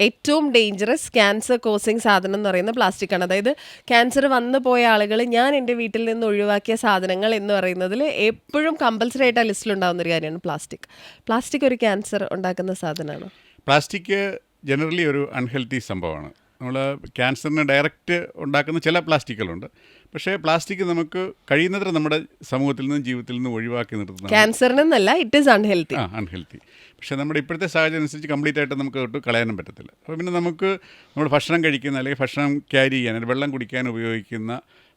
ഏറ്റവും dangerous cancer causing സാധനം എന്ന് പറയുന്നത് പ്ലാസ്റ്റിക് ആണ്. അതായത് ക്യാൻസർ വന്നു പോയ ആളുകൾ ഞാൻ എന്റെ വീട്ടിൽ നിന്ന് ഒഴിവാക്കിയ സാധനങ്ങൾ എന്ന് പറയുന്നതിൽ എപ്പോഴും കമ്പൽസറി ആയിട്ട് ആ ലിസ്റ്റിലുണ്ടാകുന്ന ഒരു കാര്യമാണ് പ്ലാസ്റ്റിക് പ്ലാസ്റ്റിക് ഒരു ക്യാൻസർ ഉണ്ടാക്കുന്ന സാധനമാണ്. പ്ലാസ്റ്റിക് ജനറലി ഒരു അൺഹെൽത്തി സംഭവമാണ്. നമ്മൾ ക്യാൻസറിന് ഡയറക്റ്റ് ഉണ്ടാക്കുന്ന ചില പ്ലാസ്റ്റിക്കുകളുണ്ട്. പക്ഷേ പ്ലാസ്റ്റിക് നമുക്ക് കഴിയുന്നത്ര നമ്മുടെ സമൂഹത്തിൽ നിന്നും ജീവിതത്തിൽ നിന്നും ഒഴിവാക്കി നിർത്തുന്ന ക്യാൻസറിനെന്നല്ല ഇറ്റ് ഈസ് അൺഹെൽത്തി ആ അൺഹെൽത്തി പക്ഷേ നമ്മുടെ ഇപ്പോഴത്തെ സാഹചര്യം അനുസരിച്ച് കംപ്ലീറ്റ് ആയിട്ട് നമുക്ക് തൊട്ട് കളയാനും പറ്റത്തില്ല. അപ്പോൾ പിന്നെ നമുക്ക് നമ്മൾ ഭക്ഷണം കഴിക്കുന്ന അല്ലെങ്കിൽ ഭക്ഷണം ക്യാരി ചെയ്യാൻ അല്ലെങ്കിൽ വെള്ളം കുടിക്കാൻ ഉപയോഗിക്കുന്ന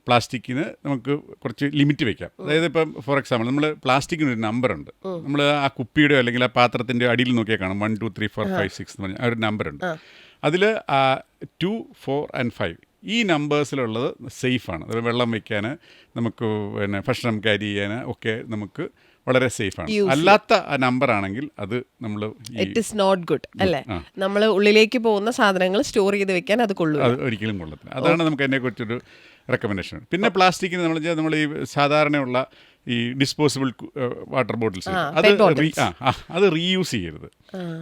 പ്ലാസ്റ്റിക്കിന് നമുക്ക് കുറച്ച് ലിമിറ്റ് വെക്കാം. അതായത് ഇപ്പം ഫോർ എക്സാമ്പിൾ നമ്മൾ പ്ലാസ്റ്റിക്കിന് ഒരു നമ്പർ ഉണ്ട്. നമ്മൾ ആ കുപ്പിയുടെ അല്ലെങ്കിൽ ആ പാത്രത്തിന്റെ അടിയിൽ നോക്കിയാൽ കാണും. One two three four five six എന്ന് പറഞ്ഞ ആ ഒരു നമ്പർ ഉണ്ട്. അതിൽ ടു ഫോർ ആൻഡ് ഫൈവ് ഈ നമ്പേഴ്സിലുള്ളത് സേഫാണ് അതായത് വെള്ളം വയ്ക്കാൻ നമുക്ക് പിന്നെ ഭക്ഷണം ക്യാരി ചെയ്യാൻ ഒക്കെ നമുക്ക് വളരെ സേഫാണ് അല്ലാത്ത ആ നമ്പർ ആണെങ്കിൽ അത് നമ്മൾ ഇറ്റ് ഇസ് നോട്ട് ഗുഡ് അല്ലേ? നമ്മൾ ഉള്ളിലേക്ക് പോകുന്ന സാധനങ്ങൾ സ്റ്റോർ ചെയ്ത് വെക്കാൻ അത് കൊള്ളു അത് ഒരിക്കലും കൊള്ളത്തില്ല. അതാണ് നമുക്ക് അതിനെക്കുറിച്ചൊരു റെക്കമെൻഡേഷൻ പിന്നെ പ്ലാസ്റ്റിക്കിന് നമ്മൾ നമ്മൾ ഈ സാധാരണയുള്ള ഈ ഡിസ്പോസിബിൾ വാട്ടർ ബോട്ടിൽസ് അത് ആ അത് റീയൂസ് ചെയ്യരുത്.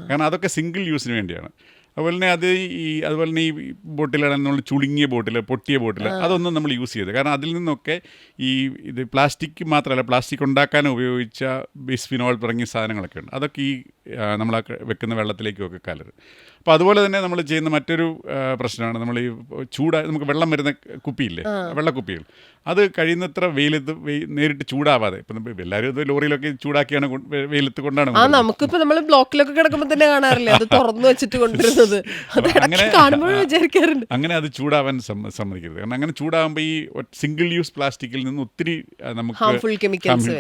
കാരണം അതൊക്കെ സിംഗിൾ യൂസിന് വേണ്ടിയാണ്. അതുപോലെ തന്നെ അത് ഈ അതുപോലെ തന്നെ ഈ ബോട്ടിലാണ് നമ്മൾ ചുളുങ്ങിയ ബോട്ടിൽ പൊട്ടിയ ബോട്ടിൽ അതൊന്നും നമ്മൾ യൂസ് ചെയ്ത് കാരണം അതിൽ നിന്നൊക്കെ ഈ ഇത് പ്ലാസ്റ്റിക് മാത്രമല്ല പ്ലാസ്റ്റിക് ഉണ്ടാക്കാൻ ഉപയോഗിച്ച ബിസ്ഫിനോൾ തുടങ്ങിയ സാധനങ്ങളൊക്കെ ഉണ്ട്. അതൊക്കെ ഈ നമ്മൾ ആ വെക്കുന്ന വെള്ളത്തിലേക്കൊക്കെ കലരും അപ്പോൾ അതുപോലെ തന്നെ നമ്മൾ ചെയ്യുന്ന മറ്റൊരു പ്രശ്നമാണ്. നമ്മൾ ഈ ചൂടാ നമുക്ക് വെള്ളം വരുന്ന കുപ്പിയില്ലേ? വെള്ളക്കുപ്പികൾ. അത് കഴിയുന്നത്ര വെയിലത്ത് വെയി- നേരിട്ട് ചൂടാവാതെ. ഇപ്പം എല്ലാവരും ഇത് ലോറിയിലൊക്കെ ചൂടാക്കിയാണ് വെയിലത്ത് കൊണ്ടാണ് നമുക്കിപ്പോൾ നമ്മൾ ബ്ലോക്കിലൊക്കെ കിടക്കുമ്പോൾ തന്നെ കാണാറില്ലേ? അത് തുറന്നു വെച്ചിട്ട് കൊണ്ടുവരുന്നത്. അങ്ങനെ- വിചാരിക്കാറുണ്ട്. അങ്ങനെ അത് ചൂടാവാൻ സമ്മ- സമ്മതിക്കരുത്. കാരണം അങ്ങനെ ചൂടാകുമ്പോൾ ഈ സിംഗിൾ യൂസ് പ്ലാസ്റ്റിക്കിൽ നിന്ന് ഒത്തിരി നമുക്ക്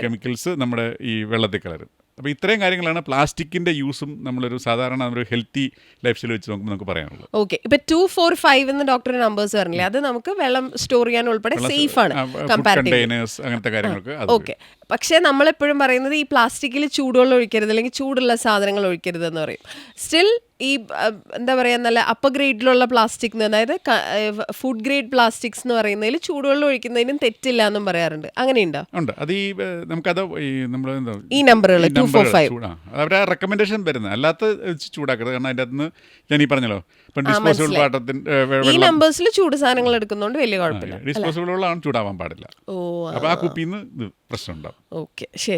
കെമിക്കൽസ് നമ്മുടെ ഈ വെള്ളത്തിൽ കലരും. അപ്പോൾ ഇത്രയും കാര്യങ്ങളാണ് പ്ലാസ്റ്റിക്കിന്റെ യൂസും നമ്മളൊരു സാധാരണ ഒരു ഹെൽത്തി ലൈഫ് സ്റ്റൈൽ വെച്ച് നോക്കുമ്പോൾ നമുക്ക് പറയാനുള്ളത്. ഓക്കെ. ഇപ്പം ടു ഫോർ ഫൈവ് എന്ന് ഡോക്ടർ നമ്പേഴ്സ് പറഞ്ഞില്ലേ? അത് നമുക്ക് വെള്ളം സ്റ്റോർ ചെയ്യാൻ ഉൾപ്പെടെ സേഫ് ആണ്. കണ്ടെയ്നേഴ്സ് അങ്ങനത്തെ കാര്യങ്ങൾക്ക് ഓക്കെ. പക്ഷേ നമ്മളെപ്പോഴും പറയുന്നത് ഈ പ്ലാസ്റ്റിക്കിൽ ചൂടുവെള്ളം ഒഴിക്കരുത് അല്ലെങ്കിൽ ചൂടുള്ള സാധനങ്ങൾ ഒഴിക്കരുത് എന്ന് പറയും. സ്റ്റിൽ ഈ എന്താ പറയുക നല്ല അപ്പർ ഗ്രേഡിലുള്ള പ്ലാസ്റ്റിക് അതായത് ഫുഡ് ഗ്രേഡ് പ്ലാസ്റ്റിക്സ് എന്ന് പറയുന്നതിൽ ചൂടുവെള്ളം ഒഴിക്കുന്നതിനും തെറ്റില്ല എന്നും പറയാറുണ്ട്. അങ്ങനെയുണ്ടോ? ഉണ്ട്. അത് ഈ നമുക്കത് ഈ നമ്മൾ ഈ നമ്പറുകൾ ടു ഫോർ ഫൈവ് റെക്കമെൻഡേഷൻ വരുന്നത്. അല്ലാത്ത ചൂടാക്കരുത്. കാരണം അതിന്റെ അകത്ത് ഞാൻ ഈ പറഞ്ഞല്ലോ ഡിസ്പോസിബിൾ. ഈ നമ്പേഴ്സിൽ ചൂട് സാധനങ്ങൾ എടുക്കുന്നതുകൊണ്ട് വലിയ കുഴപ്പമില്ല ഡിസ്പോസിബിൾ വെള്ളമാണ് ചൂടാവാൻ പാടില്ല. ഓ അപ്പോൾ ആ കുപ്പിന്ന് നിന്ന് പ്രശ്നം ഉണ്ടാവും ഓക്കെ ശരി